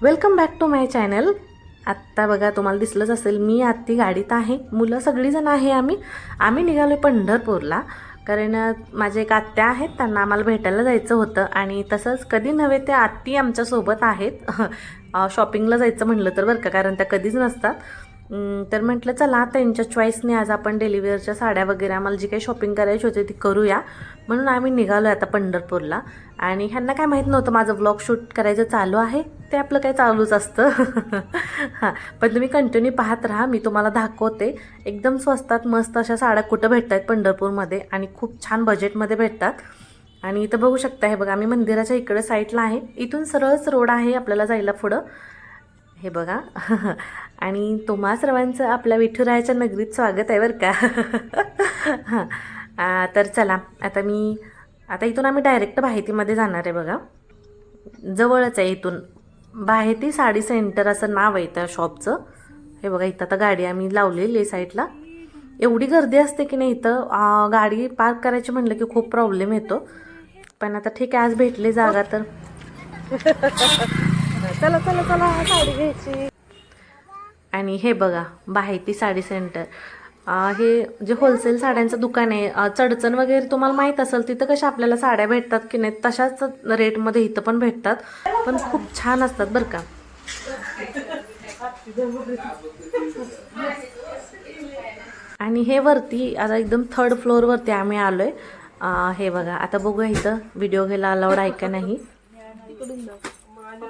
Welcome back to my channel आत्ता बघा तुम्हाला दिसलंच असेल मी आत्ती गाडीत आहे. मुलं सगळीजण आहे आम्ही. आम्ही निघालो आहे पंढरपूरला. कारण माझ्या माझे एक आत्या आहेत त्यांना आम्हाला भेटायला जायचं होतं. आणि तसंच कधी नव्हे त्या आत्ती आमच्यासोबत आहेत. शॉपिंगला जायचं म्हणलं तर बरं का कारण त्या कधीच नसतात. तर म्हटलं चला त्यांच्या चॉईसने आज आपण डेलिव्हरच्या साड्या वगैरे आम्हाला जी काही शॉपिंग करायची होती ती करूया. म्हणून आम्ही निघालो आता पंढरपूरला. आणि ह्यांना काय माहीत नव्हतं माझं व्लॉग शूट करायचं चालू आहे. ते आपलं काय चालूच असतं. हां पण तुम्ही कंटिन्यू पाहत राहा मी तुम्हाला दाखवते. एकदम स्वस्तात मस्त अशा साड्या कुठं भेटत आहेत पंढरपूरमध्ये आणि खूप छान बजेटमध्ये भेटतात. आणि इथं बघू शकता हे बघा आम्ही मंदिराच्या इकडे साईडला आहे. इथून सरळच रोड आहे आपल्याला जायला पुढं. हे बघा. आणि तुम्हा सर्वांचं आपल्या विठुरायाच्या नगरीत स्वागत आहे बरं का? हां. तर चला आता मी आता इथून आम्ही डायरेक्ट बाहेतीमध्ये जाणार आहे बघा. जवळच आहे इथून. बाहेती साडी सेंटर असं नाव आहे त्या शॉपचं. हे बघा इथं आता गाडी आम्ही लावलेली आहे साईडला. एवढी गर्दी असते की नाही इथं? गाडी पार्क करायची म्हणलं की खूप प्रॉब्लेम येतो. पण आता ठीक आहे आज भेटली जागा तर. चला चला चला साडी घ्यायची. आणि हे बघा बाहेती साडी सेंटर अं, हे जे होलसेल साड्यांचं दुकान आहे चडचण वगैरे तुम्हाला माहीत असेल तिथं कशा आपल्याला साड्या भेटतात की नाही तशाच रेटमध्ये इथं पण भेटतात. पण खूप छान असतात बरं का. आणि हे वरती आता एकदम थर्ड फ्लोअरवरती आम्ही आलोय. अं, हे बघा आता बघूया इथं व्हिडिओ घ्यायला अलाउड आहे का नाही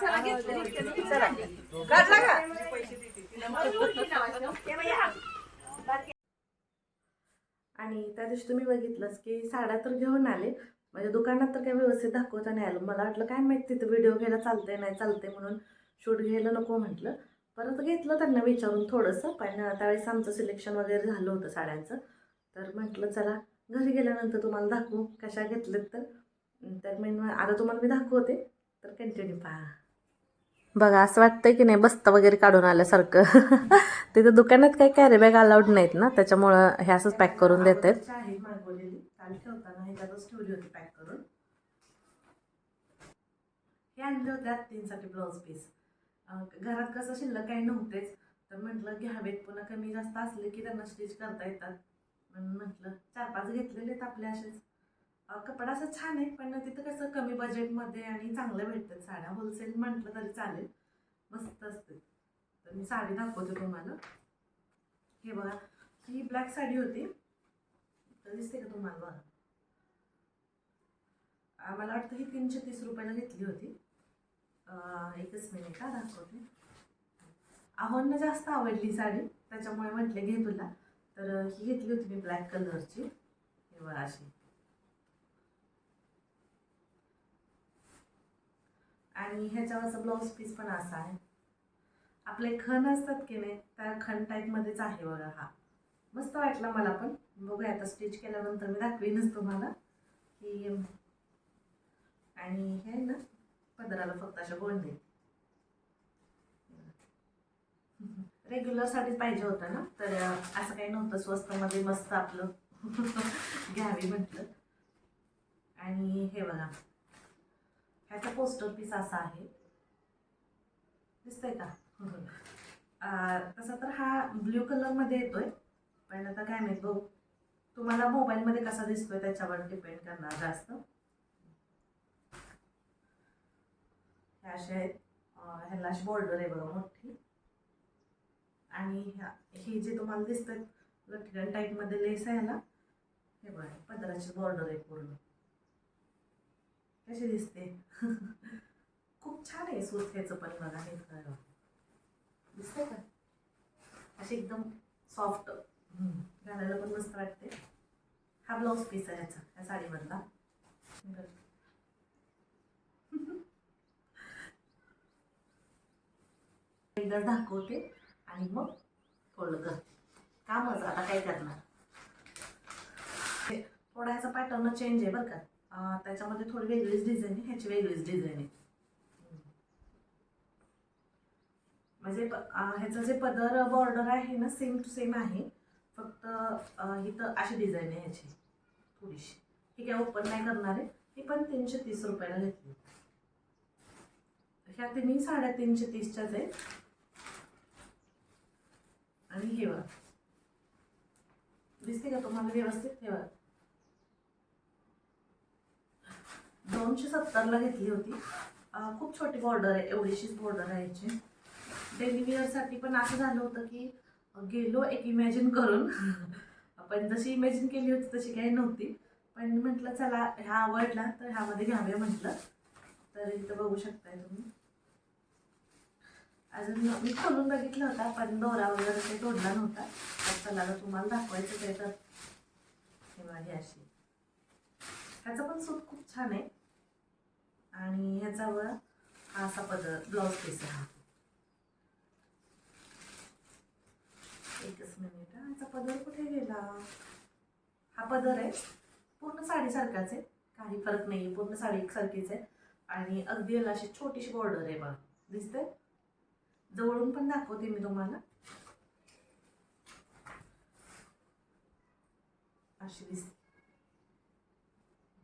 चला काढला का? आणि त्या दिवशी तुम्ही बघितलंच की साड्या तर घेऊन आले. म्हणजे दुकानात तर काही व्यवस्थित दाखवता नाही आलं. मला वाटलं काय माहिती तिथं व्हिडिओ घ्यायला चालतंय नाही चालतंय म्हणून शूट घ्यायला नको म्हटलं. परत घेतलं त्यांना विचारून थोडंसं. पण त्यावेळेस आमचं सिलेक्शन वगैरे झालं होतं साड्यांचं. तर म्हटलं चला घरी गेल्यानंतर तुम्हाला दाखवू कशा घेतलेत तर. तर मी आता तुम्हाला मी दाखवते. तर कंटिन्यू पहा. बघा असं वाटतंय की नाही बस्ता वगैरे काढून आल्यासारखं. तिथं दुकानात काही कॅरी बॅग अलाउड नाहीत ना त्याच्यामुळं हे असंच पॅक करून देतात. आहे मागवलेली. काल ठेवताना ह्याच्यातच ठेवली होती पॅक करून. हे आणले होते आत्तींसाठी ब्लाऊज पीस घरात कसं शिल्लक काही नव्हतेच तर म्हटलं घ्यावेत पुन्हा कमी जास्त असले की त्यांना स्टिच करता येतात. म्हणून म्हटलं चार पाच घेतलेले आहेत आपले असेच. कपडा असं छान आहे पण तिथं कसं कमी बजेटमध्ये आणि चांगलं भेटतात साड्या. होलसेल म्हटलं तरी चालेल. मस्त असते. तर मी साडी दाखवते तुम्हाला. हे बघा ही ब्लॅक साडी होती. तर दिसते का तुम्हाला बघा? मला वाटतं ही तीनशे तीस रुपयाला घेतली होती. एकच मिनिट हा दाखवते. आव्हांना जास्त आवडली साडी त्याच्यामुळे म्हटले घे तुला. तर ही घेतली होती मी ब्लॅक कलरची हे बघा अशी. आणि ह्याच्यावरचा ब्लाऊज पीस पण असा आहे. आपले खण असतात की नाही त्या खण टाईपमध्येच आहे बघा हा. मस्त वाटला मला पण. बघूया आता स्टिच केल्यानंतर मी दाखवीनच तुम्हाला. की आणि हे ना पदराला फक्त अशा गोंडे रेग्युलरसाठीच पाहिजे होतं ना तर असं काही नव्हतं स्वस्तमध्ये मस्त आपलं घ्यावी म्हटलं. आणि हे बघा. ह्याचा पोस्टर पीस असा आहे. दिसतंय का? तसं तसा तर हा ब्ल्यू कलरमध्ये येतोय. पण आता काय माहीत बघू. तुम्हाला मोबाईलमध्ये कसा दिसतोय त्याच्यावर डिपेंड करणार जास्त. ह्या अशा आहेत. ह्याला अशी बॉर्डर आहे बघा मोठी. आणि ह्या ही जे तुम्हाला दिसतंय लटकन टाईपमध्ये लेस आहे ना हे बघा पदराची बॉर्डर आहे पूर्ण. कशी दिसते? खूप छान आहे सूत पण बघा हे खरं दिसतंय का? अशी एकदम सॉफ्ट घालायला पण मस्त वाटते. हा ब्लाऊज पीस आहे ह्याचा ह्या साडीमधला एकदाच दाखवते आणि मग फोल्ड करते. कामच आता काय करणार? थोडा ह्याचा पॅटर्न चेंज आहे बरं का. त्याच्यामध्ये थोडी वेगळीच डिझाईन आहे ह्याची वेगळीच डिझाईन आहे. म्हणजे प- ह्याचं जे पदर बॉर्डर आहे ना सेम टू सेम आहे. फक्त ही इथं अशी डिझाईन आहे ह्याची थोडीशी. ठीक आहे ओपन नाही करणार आहे. ही पण तीनशे तीस रुपयाला घेतली. ह्या तिन्ही साड्या तीनशे तीसच्याच आहेत. आणि हे बघा. दिसते का तुम्हाला? व्यवस्थित? हे बघा. दोनशे सत्तरला घेतली होती. खूप छोटी बॉर्डर आहे एवढीशीच बॉर्डर आहे याची. डेली वेअरसाठी पण असं झालं होतं की गेलो एक इमॅजिन करून. आपण जशी इमॅजिन केली होती तशी काही नव्हती. पण म्हटलं चला ह्या आवडला तर ह्यामध्ये घ्यावे म्हटलं. तर इथं बघू शकताय तुम्ही. अजून मी खोलून बघितलं होता पण दोरा वगैरे काही तोडला नव्हता. तर चला आता तुम्हाला दाखवायचं ते तर. हे माझी अशी. ह्याचं पण सूट खूप छान आहे. आणि ह्याच्यावर हा असा पदर ब्लाऊज पीस आहे हा. एकच मिनिट ह्याचा पदर कुठे गेला? हा पदर आहे. पूर्ण साडीसारखाच आहे. काही फरक नाही आहे पूर्ण साडी एकसारखीच आहे. आणि अगदी याला अशी छोटीशी बॉर्डर आहे बघा. दिसते जवळून पण दाखवते मी तुम्हाला. अशी दिसते.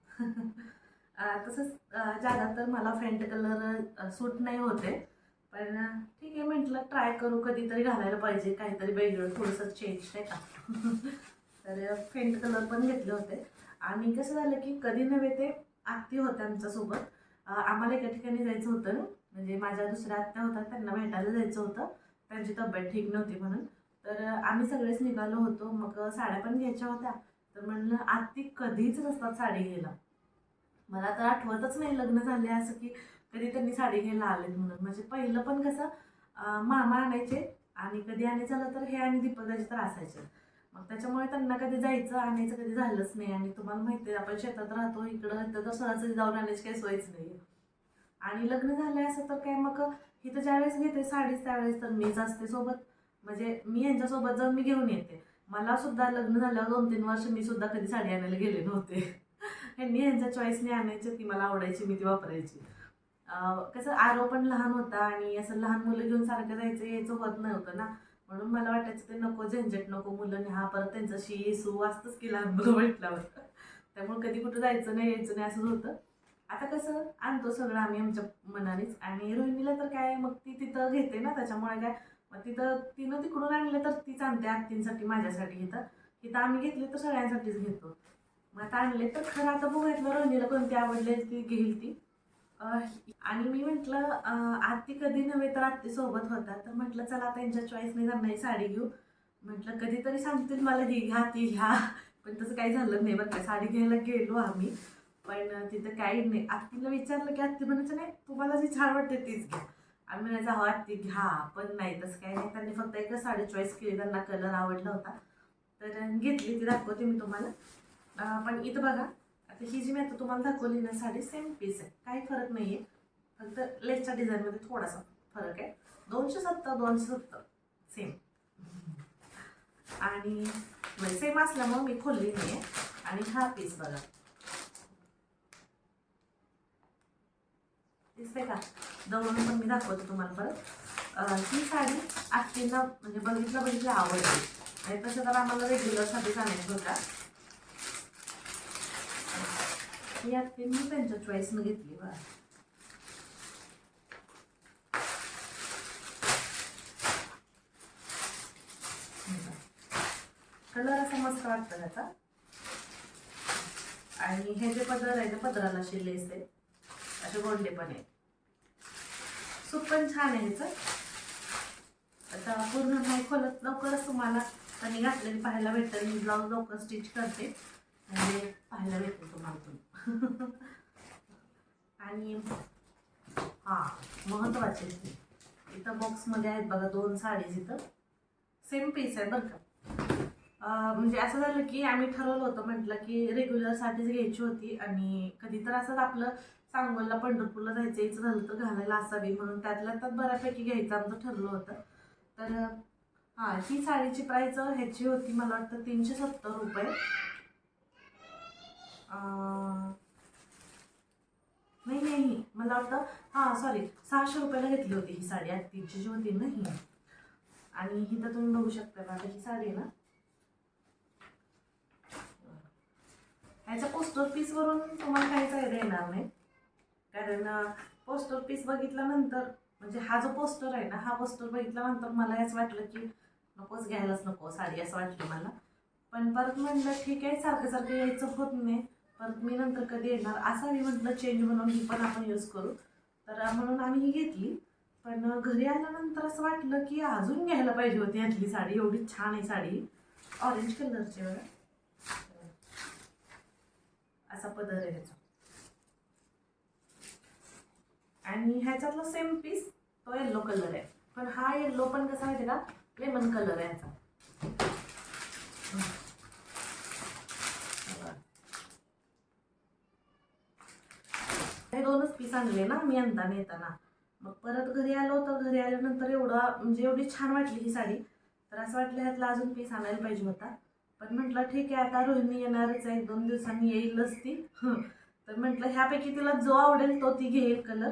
तसंच अं, तर मला फेंट कलर सूट नाही होते. पण ठीक आहे म्हटलं ट्राय करू कधीतरी घालायला पाहिजे. काहीतरी वेगळं थोडंसं चेंज नाही का? तर फेंट कलर पण घेतले होते. आणि कसं झालं की कधी नव्हे ते आत्ती होत्या आमच्यासोबत. आम्हाला एका ठिकाणी जायचं होतं. म्हणजे माझ्या दुसऱ्या आत्या होत्या त्यांना भेटायला जायचं होतं. त्यांची तब्येत ठीक नव्हती म्हणून. तर आम्ही सगळेच निघालो होतो. मग साड्या पण घ्यायच्या होत्या. तर म्हणलं आत्ती कधीच नसतात साडी घ्यायला. मला तर आठवतच नाही लग्न झाले असं की कधी त्यांनी साडी घ्यायला आले म्हणून. म्हणजे पहिलं पण कसं मामा आणायचे आणि कधी आणायचं झालं तर हे आणि दीपदाचे तर असायचे. मग त्याच्यामुळे त्यांना कधी जायचं आणायचं कधी झालंच नाही आणि तुम्हाला माहिती आहे आपण शेतात राहतो इकडं इथं तर सहज जाऊन आणायची काही सोयच नाही. आणि लग्न झालं असं तर काय मग इथं ज्यावेळेस घेते साडीच त्यावेळेस तर मीच असते सोबत. म्हणजे मी यांच्यासोबत जाऊन मी घेऊन येते. मला सुद्धा लग्न झाल्यावर दोन तीन वर्ष मी सुद्धा कधी साडी आणायला गेले नव्हते. ह्यांनी ह्यांच्या चॉईसने आणायची ती मला आवडायची मी ती वापरायची. कसं आरो पण लहान होता आणि असं लहान मुलं घेऊन सारखं जायचं यायचं होत नव्हतं ना. म्हणून मला वाटायचं ते नको झंझट नको मुलं हा परत त्यांचं शी सू की लहान मुलं म्हटल्यावर. त्यामुळे कधी कुठं जायचं नाही यायचं नाही असंच होतं. आता कसं आणतो सगळं आम्ही आमच्या मनानेच. आणि रोहिणीला तर काय मग ती तिथं घेते ना त्याच्यामुळे काय मग तिथं तिनं तिकडून आणलं तर तीच आणते आत्तींसाठी माझ्यासाठी इथं. इथं आम्ही घेतले तर सगळ्यांसाठीच घेतो. मग आता आणले तर खरं आता बघायचं रोहिणीला कोणती आवडले ती घेईल ती. आणि मी म्हटलं आत्ती कधी नव्हे तर आत्ती सोबत होता तर म्हटलं चला त्यांच्या चॉईसने त्यांना ही साडी घेऊ. म्हटलं कधीतरी सांगतील मला ही घ्या ती घ्या. पण तसं काही झालं नाही बरं साडी घ्यायला गेलो आम्ही. पण तिथं काही नाही. आत्तीला विचारलं की आत्ती म्हणायचं नाही तुम्हाला जी छान वाटते तीच घ्या. आम्ही म्हणायचं हवा आत्ती घ्या पण नाही तसं काही नाही. त्यांनी फक्त एकच साडी चॉईस केली. त्यांना कलर आवडला होता. तर घेतली ती दाखवते मी तुम्हाला. पण इथं बघा आता ही जी मी आता तुम्हाला दाखवली ना साडी सेम पीस आहे. काही फरक नाही आहे फक्त लेसच्या डिझाईनमध्ये थोडासा फरक आहे. दोनशे सत्तर दोनशे सत्तर. सेम आणि म्हणजे सेम असल्यामुळे मी खोलली नाही आहे आणि हा पीस बघा. दिसते का? दवरून पण मी दाखवते तुम्हाला परत. ही साडी आत्तींना म्हणजे बघितलं बघितलं आवडते. आणि तसं तर आम्हाला रेग्युलरसाठी जाण्याची होता. ही मी त्यांच्या चॉईसनं घेतली बा कलर असा मस्त वाटतं त्याचा आणि हे जे पदर आहे ते पदराला अशी लेस आहे. असे गोंडे पण आहेत. सूप पण छान आहे ह्याचं. आता पूर्ण नाही खोलत. लवकरच तुम्हाला त्यांनी घातलेली पाहायला भेटतं. मी ब्लाऊज लवकर स्टिच करते. म्हणजे पाहायला भेटतो तुम्हाला आणि हा महत्त्वाचे इथं बॉक्समध्ये आहेत बघा दोन साडीज इथं. सेम पीस आहे बरं का. म्हणजे असं झालं की आम्ही ठरवलं होतं म्हटलं की रेग्युलर रेग्युलरसाठीच घ्यायची होती आणि कधी तर असंच आपलं सांगोलला पंढरपूरला जायचं यायचं झालं तर घालायला असावी म्हणून त्यातल्या त्यात बऱ्यापैकी घ्यायचं आमचं ठरलं होतं. तर हां ही साडीची प्राईज ह्याची होती मला वाटतं तीनशे सत्तर रुपये. नाही नाही मला वाटतं हां सॉरी सहाशे रुपयाला घेतली होती ही साडी. आज तीनशे जी होती ना ही. आणि ही तर तुम्ही बघू शकता ना ही साडी आहे ना. ह्याच्या पोस्टर पीसवरून तुम्हाला काहीच आयडिया येणार नाही. कारण पोस्टर पीस बघितल्यानंतर म्हणजे हा जो पोस्टर आहे ना हा पोस्टर बघितल्यानंतर मला हेच वाटलं की नकोच घ्यायलाच नको साडी असं वाटलं मला. पण परत म्हटलं ठीक आहे सारखं सारखं यायचं होत नाही. परत मी नंतर कधी येणार? असा मी म्हटलं चेंज म्हणून ही पण आपण यूज करू. तर म्हणून आम्ही ही घेतली. पण घरी आल्यानंतर असं वाटलं की अजून घ्यायला पाहिजे होती यातली साडी. एवढी छान आहे साडी. ऑरेंज कलरची बघा. असा पदर आहे ह्याचा. आणि ह्याच्यातला सेम पीस तो येल्लो कलर आहे. पण हा येल्लो पण कसा माहिती का? लेमन कलर आहे ह्याचा हम्म. बघा. हे दोनच पीस आणले ना मी आणताना येताना मग परत घरी आलो तर घरी आल्यानंतर एवढा म्हणजे एवढी छान वाटली ही साडी. तर असं वाटलं ह्यातला अजून पीस आणायला पाहिजे होता. पण म्हटलं ठीक आहे आता रोहिणी येणारच आहे एक दोन दिवसांनी येईलच ती. तर म्हटलं ह्यापैकी तिला जो आवडेल तो ती घेईल कलर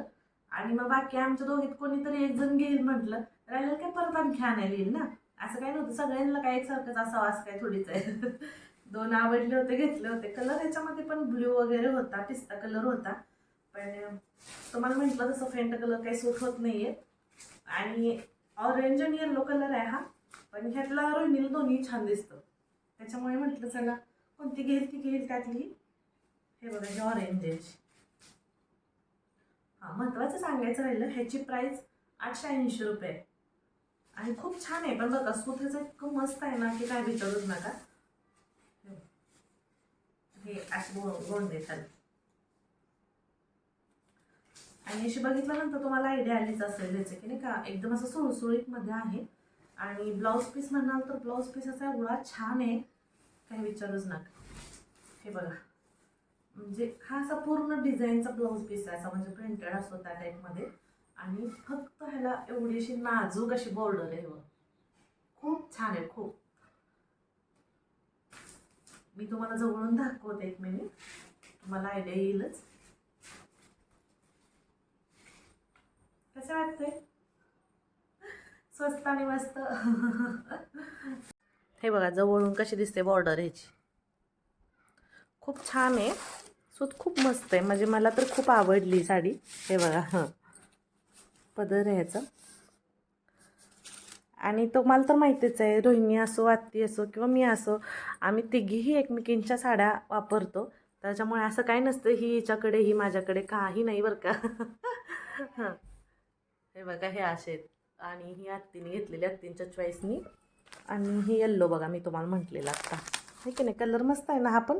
आणि मग बाकी आमच्या दोघीत कोणीतरी एक जण घेईल म्हटलं. राहिलं काय परत आणखी आणायला येईल ना? असं काय नव्हतं. सगळ्यांना काय एकसारखंच असावं असं काय थोडीच आहे. दोन आवडले होते घेतले होते. कलर ह्याच्यामध्ये पण ब्ल्यू वगैरे होता पिस्ता कलर होता. पण तुम्हाला म्हटलं तसं फेंट कलर काही सूट होत नाहीये. आणि ऑरेंज आणि येल्लो कलर आहे हा पण ह्यातला रोहिणीला दोन्ही छान दिसतं. त्याच्यामुळे म्हटलं चला कोणती घेईल ती घेईल त्यातली. हे बघा हे ऑरेंज आहे. हां महत्त्वाचं सांगायचं राहिलं ह्याची प्राईस आठशे ऐंशी रुपये. आणि खूप छान आहे पण बघा सूत ह्याचं इतकं मस्त आहे ना की काय विचारूच नका. हे असे हे अशी गोंडे खाली आणि अशी बघितल्यानंतर तुम्हाला आयडिया आलीच असेल त्याचं की नाही का एकदम असं सुळसुळीत मध्ये आहे. आणि ब्लाऊज पीस म्हणाल तर ब्लाऊज पीस असा एवढा छान आहे काही विचारूच नका. हे बघा. म्हणजे हा असा पूर्ण डिझाईनचा ब्लाऊज पीस आहे असा म्हणजे प्रिंटेड असतो त्या टाईपमध्ये आणि फक्त ह्याला एवढी अशी नाजूक अशी बॉर्डर आहे व खूप छान आहे खूप. मी तुम्हाला जवळून दाखवते एक मिनिट तुम्हाला आयडिया येईलच. कसं वाटतंय? स्वस्त आणि मस्त. हे बघा जवळून कशी दिसते बॉर्डर ह्याची. खूप छान आहे. सूत खूप मस्त आहे. म्हणजे मला तर खूप आवडली साडी. हे बघा हां. पदर आहे ह्याचा. आणि मला तर माहितीच आहे रोहिणी असो आत्ती असो किंवा मी असो आम्ही तिघीही एकमेकींच्या साड्या वापरतो. त्याच्यामुळे असं काय नसतं ही हिच्याकडे ही माझ्याकडे काही नाही बरं का. हां. हे बघा हे असे आहेत. आणि ही आत्तीने घेतलेली आत्तींच्या चॉईसनी आणि हे येल्लो बघा मी तुम्हाला म्हटलेलं आत्ता. आहे की नाही कलर मस्त आहे ना हा पण?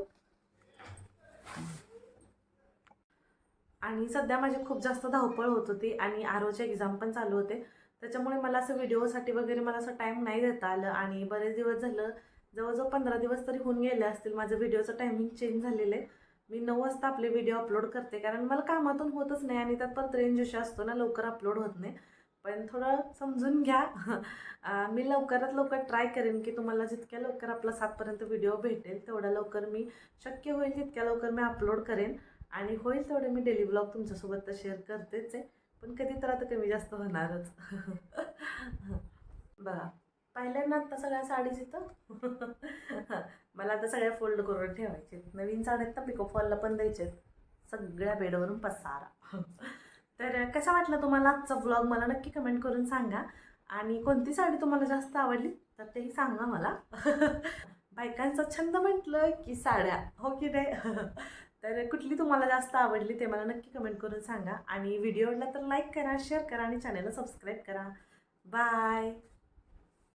आणि सध्या माझी खूप जास्त धावपळ होत होती आणि आरोचे एक्झाम पण चालू होते. त्याच्यामुळे मला असं व्हिडिओसाठी वगैरे मला असं टाईम नाही देता आलं. आणि बरेच दिवस झालं जवळजवळ पंधरा दिवस तरी होऊन गेले असतील. माझं व्हिडिओचं टायमिंग चेंज झालेलं आहे. मी नऊ वाजता आपले व्हिडिओ अपलोड करते कारण मला कामातून होतच नाही आणि त्यात परत रेंज इश्यू असतो ना लवकर अपलोड होत नाही. पण थोडं समजून घ्या. मी लवकरात लवकर ट्राय करेन की तुम्हाला जितक्या लवकर आपला सातपर्यंत व्हिडिओ भेटेल तेवढ्या लवकर मी शक्य होईल तितक्या लवकर मी अपलोड करेन. आणि होईल तेवढे मी डेली ब्लॉग तुमच्यासोबत तर शेअर करतेच आहे. पण कधी तर आता कमी जास्त होणारच. बघा ना आत्ता सगळ्या साडीच इथं मला आता सगळ्या फोल्ड करून ठेवायचे नवीन साड्या तर पिको फॉलला पण द्यायचे सगळ्या बेडवरून पसारा. तर कसा वाटला तुम्हाला आजचा ब्लॉग मला नक्की कमेंट करून सांगा. आणि कोणती साडी तुम्हाला जास्त आवडली तर तेही सांगा मला. बायकांचा छंद म्हटलं की साड्या हो की नाही? तर कुठली तुम्हाला जास्त आवडली ते मला नक्की कमेंट करून सांगा. आणि व्हिडिओ आवडला तर लाईक करा शेअर करा आणि चॅनलला सबस्क्राईब करा. बाय